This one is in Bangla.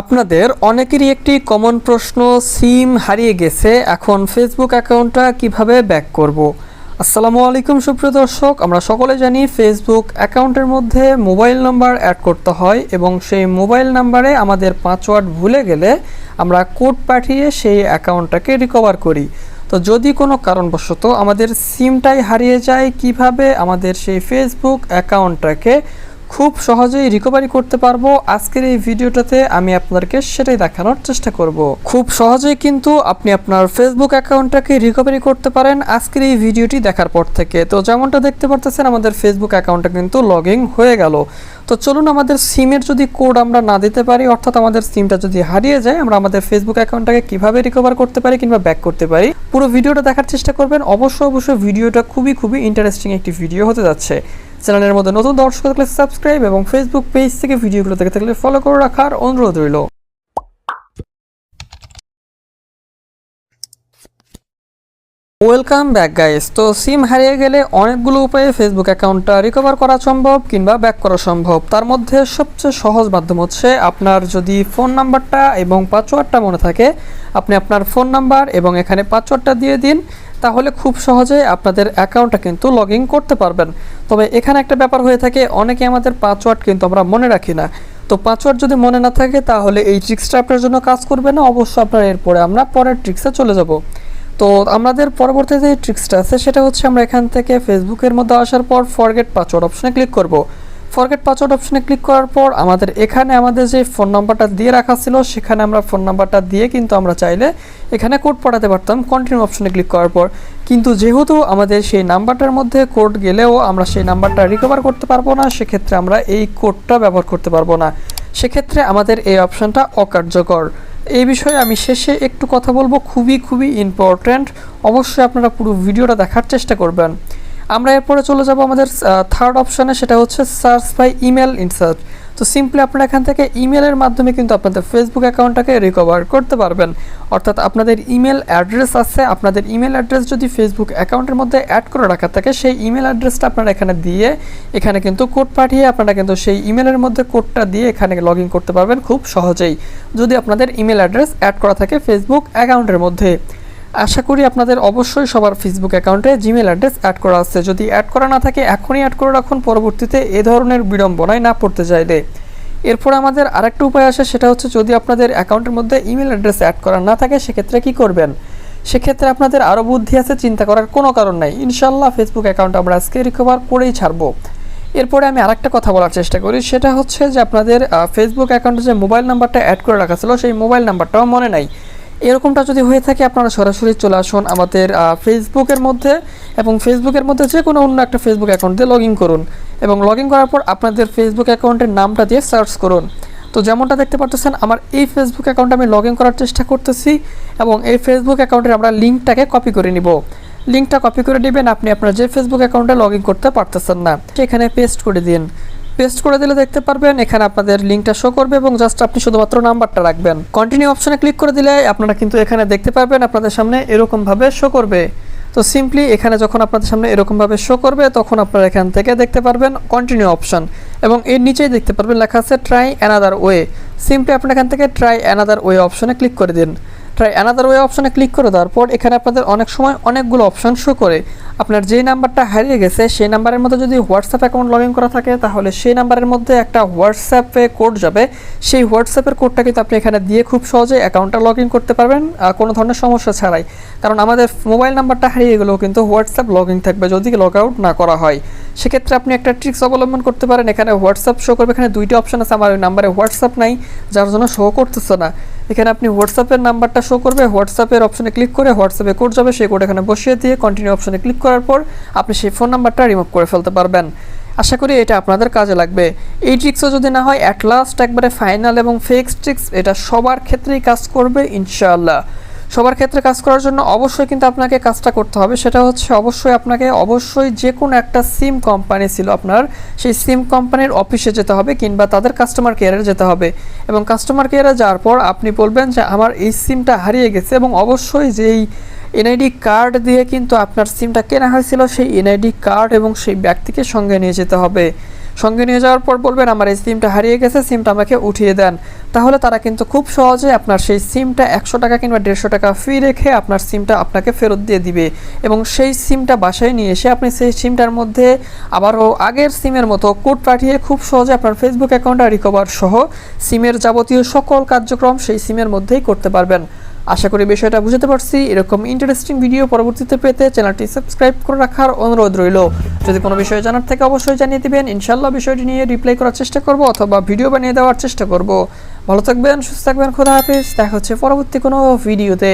আপনাদের অনেকেরই একটি কমন প্রশ্ন সিম হারিয়ে গেছে, এখন ফেসবুক অ্যাকাউন্টটা কীভাবে ব্যাক করব? আসসালামু আলাইকুম সুপ্রিয় দর্শক, আমরা সকলে জানি ফেসবুক অ্যাকাউন্টের মধ্যে মোবাইল নাম্বার অ্যাড করতে হয় এবং সেই মোবাইল নাম্বারে আমাদের পাসওয়ার্ড ভুলে গেলে আমরা কোড পাঠিয়ে সেই অ্যাকাউন্টটাকে রিকভার করি। তো যদি কোনো কারণবশত আমাদের সিমটাই হারিয়ে যায়, কীভাবে আমাদের সেই ফেসবুক অ্যাকাউন্টটাকে খুব সহজেই রিকভারি করতে পারব। আজকের এই ভিডিওটাতে আমি আপনাদেরকে সেটাই দেখানোর চেষ্টা করব। খুব সহজেই কিন্তু আপনি আপনার ফেসবুক অ্যাকাউন্টটাকে রিকভারি করতে পারেন আজকের এই ভিডিওটি দেখার পর থেকে। তো যেমনটা দেখতে পারতেছেন, আমাদের ফেসবুক অ্যাকাউন্টটা কিন্তু লগ হয়ে গেল। তো চলুন আমাদের সিমের যদি কোড আমরা না দিতে পারি, অর্থাৎ আমাদের সিমটা যদি হারিয়ে যায়, আমরা আমাদের ফেসবুক অ্যাকাউন্টটাকে কীভাবে রিকভার করতে পারি কিংবা ব্যাক করতে পারি, পুরো ভিডিওটা দেখার চেষ্টা করবেন। অবশ্যই অবশ্যই ভিডিওটা খুবই খুবই ইন্টারেস্টিং একটি ভিডিও হতে যাচ্ছে। চ্যানেলের মধ্যে নতুন দর্শক থাকলে সাবস্ক্রাইব এবং ফেসবুক পেজ থেকে ভিডিওগুলো দেখে থাকলে ফলো করে রাখার অনুরোধ রইল। ওয়েলকাম ব্যাক গাইস তো সিম হারিয়ে গেলে অনেকগুলো উপায়ে ফেসবুক অ্যাকাউন্টটা রিকভার করা সম্ভব কিংবা ব্যাক করা সম্ভব। তার মধ্যে সবচেয়ে সহজ মাধ্যম হচ্ছে আপনার যদি ফোন নাম্বারটা এবং পাসওয়ার্ডটা মনে থাকে, আপনি আপনার ফোন নাম্বার এবং এখানে পাসওয়ার্ডটা দিয়ে দিন, তাহলে খুব সহজে আপনাদের অ্যাকাউন্টটা কিন্তু লগ করতে পারবেন। তবে এখানে একটা ব্যাপার হয়ে থাকে অনেকে আমাদের পাসওয়ার্ড কিন্তু আমরা মনে রাখি না। তো পাসওয়ার্ড যদি মনে না থাকে, তাহলে এই ট্রিক্সটা আপনার জন্য কাজ করবে না অবশ্যই আপনার এরপরে আমরা পরের ট্রিক্সে চলে যাব। তো আমাদের পরবর্তী যে ট্রিক্সটা আছে, সেটা হচ্ছে আমরা এখান থেকে ফেসবুকের মধ্যে আসার পর ফরগেট পাসওয়ার্ড অপশনে ক্লিক করব। ফরগেট পাসওয়ার্ড অপশনে ক্লিক করার পর আমাদের এখানে আমাদের যে ফোন নাম্বারটা দিয়ে রাখা ছিল, সেখানে আমরা ফোন নাম্বারটা দিয়ে কিন্তু আমরা চাইলে এখানে কোড পাঠাতে পারতাম কন্টিনিউ অপশনে ক্লিক করার পর। কিন্তু যেহেতু আমাদের সেই নাম্বারটার মধ্যে কোড গেলেও আমরা সেই নাম্বারটা রিকভার করতে পারব না, সেক্ষেত্রে আমরা এই কোডটা ব্যবহার করতে পারব না। সেক্ষেত্রে আমাদের এই অপশানটা অকার্যকর। এই বিষয়ে আমি শেষে একটু কথা বলব, খুবই খুবই ইম্পর্ট্যান্ট অবশ্যই আপনারা পুরো ভিডিওটা দেখার চেষ্টা করবেন। আমরা এরপরে চলে যাব আমাদের থার্ড অপশানে সেটা হচ্ছে সার্চ বাই ইমেল ইনসার্ট তো সিম্পলি আপনারা এখান থেকে ইমেলের মাধ্যমে কিন্তু আপনাদের ফেসবুক অ্যাকাউন্টটাকে রিকভার করতে পারবেন। অর্থাৎ আপনাদের ইমেল অ্যাড্রেস আছে, আপনাদের ইমেল অ্যাড্রেস যদি ফেসবুক অ্যাকাউন্টের মধ্যে অ্যাড করে রাখা থাকে, সেই ইমেল অ্যাড্রেসটা আপনারা এখানে দিয়ে, এখানে কিন্তু কোড পাঠিয়ে আপনারা কিন্তু সেই ইমেলের মধ্যে কোডটা দিয়ে এখানে লগ করতে পারবেন খুব সহজেই। যদি আপনাদের ইমেল অ্যাড্রেস অ্যাড করা থাকে ফেসবুক অ্যাকাউন্টের মধ্যে। আশা করি আপনাদের অবশ্যই সবার ফেসবুক অ্যাকাউন্টে জিমেল অ্যাড্রেস অ্যাড করা আছে। যদি অ্যাড করা না থাকে, এখনই অ্যাড করে রাখুন। পরবর্তীতে এ ধরনের বিড়ম্বনায় না পড়তে চাইলে। এরপর আমাদের আরেকটা উপায় আসে, সেটা হচ্ছে যদি আপনাদের অ্যাকাউন্টের মধ্যে ইমেল অ্যাড্রেস অ্যাড করা না থাকে, সেক্ষেত্রে কি করবেন? সেক্ষেত্রে আপনাদের আরও বুদ্ধি আছে, চিন্তা করার কোনো কারণ নাই। ইনশাল্লাহ ফেসবুক অ্যাকাউন্ট আমরা আজকে রিকভার করেই ছাড়বো। এরপরে আমি আরেকটা কথা বলার চেষ্টা করি, সেটা হচ্ছে যে আপনাদের ফেসবুক অ্যাকাউন্টে যে মোবাইল নাম্বারটা অ্যাড করে রাখা ছিল, সেই মোবাইল নাম্বারটাও মনে নাই। এরকমটা যদি হয়ে থাকে, আপনারা সরাসরি চলে আসুন আমাদের ফেসবুকের মধ্যে এবং ফেসবুকের মধ্যে যে কোনো অন্য একটা ফেসবুক অ্যাকাউন্ট দিয়ে লগ করুন এবং লগ করার পর আপনাদের ফেসবুক অ্যাকাউন্টের নামটা দিয়ে সার্চ করুন। তো যেমনটা দেখতে পারতেছেন, আমার এই ফেসবুক অ্যাকাউন্টে আমি লগ করার চেষ্টা করতেছি এবং এই ফেসবুক অ্যাকাউন্টের আমরা লিঙ্কটাকে কপি করে নিব। লিঙ্কটা কপি করে নেবেন, আপনি আপনার যে ফেসবুক অ্যাকাউন্টে লগ করতে পারতেছেন না, সেখানে পেস্ট করে দিন। পেস্ট করে দিলে দেখতে পারবেন, এখানে আপনাদের লিঙ্কটা শো করবে এবং জাস্ট আপনি শুধুমাত্র নাম্বারটা রাখবেন। কন্টিনিউ অপশনে ক্লিক করে দিলে আপনারা কিন্তু এখানে দেখতে পারবেন আপনাদের সামনে এরকমভাবে শো করবে। তো সিম্পলি এখানে যখন আপনাদের সামনে এরকমভাবে শো করবে, তখন আপনারা এখান থেকে দেখতে পারবেন কন্টিনিউ অপশন এবং এর নিচেই দেখতে পারবেন লেখা আছে ট্রাই অ্যানাদার ওয়ে সিম্পলি আপনার এখান থেকে ট্রাই অ্যানাদার ওয়ে অপশনে ক্লিক করে দিন। ট্রাই অ্যানাদার ওয়ে অপশনে ক্লিক করে দেওয়ার পর এখানে আপনাদের অনেক সময় অনেকগুলো অপশন শো করে। আপনার যেই নাম্বারটা হারিয়ে গেছে, সেই নাম্বারের মধ্যে যদি হোয়াটসঅ্যাপ অ্যাকাউন্ট লগ ইন করা থাকে, তাহলে সেই নাম্বারের মধ্যে একটা হোয়াটসঅ্যাপে কোড যাবে। সেই হোয়াটসঅ্যাপের কোডটা কিন্তু আপনি এখানে দিয়ে খুব সহজে অ্যাকাউন্টটা লগ ইন করতে পারবেন কোনো ধরনের সমস্যা ছাড়াই। কারণ আমাদের মোবাইল নাম্বারটা হারিয়ে গেলেও কিন্তু হোয়াটসঅ্যাপ লগ ইন থাকবে যদি লগ আউট না করা হয়। সেক্ষেত্রে আপনি একটা ট্রিক্স অবলম্বন করতে পারেন। এখানে হোয়াটসঅ্যাপ শো করবে। এখানে দুইটা অপশন আছে। আমার ওই নাম্বারে হোয়াটসঅ্যাপ নাই, যার জন্য শো করতেছে না। এখানে আপনি হোয়াটসঅ্যাপের নাম্বারটা শো করবে, হোয়াটসঅ্যাপের অপশনে ক্লিক করে হোয়াটসঅ্যাপে কোড যাবে, সেই কোড এখানে বসিয়ে দিয়ে কন্টিনিউ অপশনে ক্লিক করার পর আপনি সেই ফোন নাম্বারটা রিমুভ করে ফেলতে পারবেন। আশা করি এটা আপনাদের কাজে লাগবে। এই ট্রিক্সও যদি না হয় অ্যাট লাস্ট একবারে ফাইনাল এবং ফেক্স ট্রিক্স এটা সবার ক্ষেত্রেই কাজ করবে, ইনশাআল্লাহ। সবার ক্ষেত্রে কাজ করার জন্য অবশ্যই কিন্তু আপনাকে কাজটা করতে হবে। সেটা হচ্ছে অবশ্যই আপনাকে অবশ্যই যে কোনো একটা সিম কোম্পানি ছিল আপনার, সেই সিম কোম্পানির অফিসে যেতে হবে কিংবা তাদের কাস্টমার কেয়ারে যেতে হবে। এবং কাস্টমার কেয়ারে যাওয়ার পর আপনি বলবেন যে, আমার এই সিমটা হারিয়ে গেছে। এবং অবশ্যই যেই এনআইডি কার্ড দিয়ে কিন্তু আপনার সিমটা কেনা হয়েছিল, সেই এনআইডি কার্ড এবং সেই ব্যক্তিকে সঙ্গে নিয়ে যেতে হবে। সঙ্গে নিয়ে যাওয়ার পর বলবেন, আমার এই সিমটা হারিয়ে গেছে, সিমটা আমাকে উঠিয়ে দেন। তাহলে তারা কিন্তু খুব সহজে আপনার সেই সিমটা একশো টাকা কিংবা দেড়শো টাকা ফি রেখে আপনার সিমটা আপনাকে ফেরত দিয়ে দিবে। এবং সেই সিমটা বাসায় নিয়ে এসে আপনি সেই সিমটার মধ্যে আবারও আগের সিমের মতো কোড পাঠিয়ে খুব সহজে আপনার ফেসবুক অ্যাকাউন্টটা রিকভার সহ সিমের যাবতীয় সকল কার্যক্রম সেই সিমের মধ্যেই করতে পারবেন। আশা করি বিষয়টা বুঝতে পারছি। এরকম ইন্টারেস্টিং ভিডিও পরবর্তীতে পেতে চ্যানেলটি সাবস্ক্রাইব করে রাখার অনুরোধ রইল। যদি কোনো বিষয়ে জানার থেকে অবশ্যই জানিয়ে দিবেন। ইনশাল্লাহ বিষয়টি নিয়ে রিপ্লাই করার চেষ্টা করব অথবা ভিডিও বানিয়ে দেওয়ার চেষ্টা করব। ভালো থাকবেন, সুস্থ থাকবেন, খোদা হাফিজ। দেখা হচ্ছে পরবর্তী কোনো ভিডিওতে।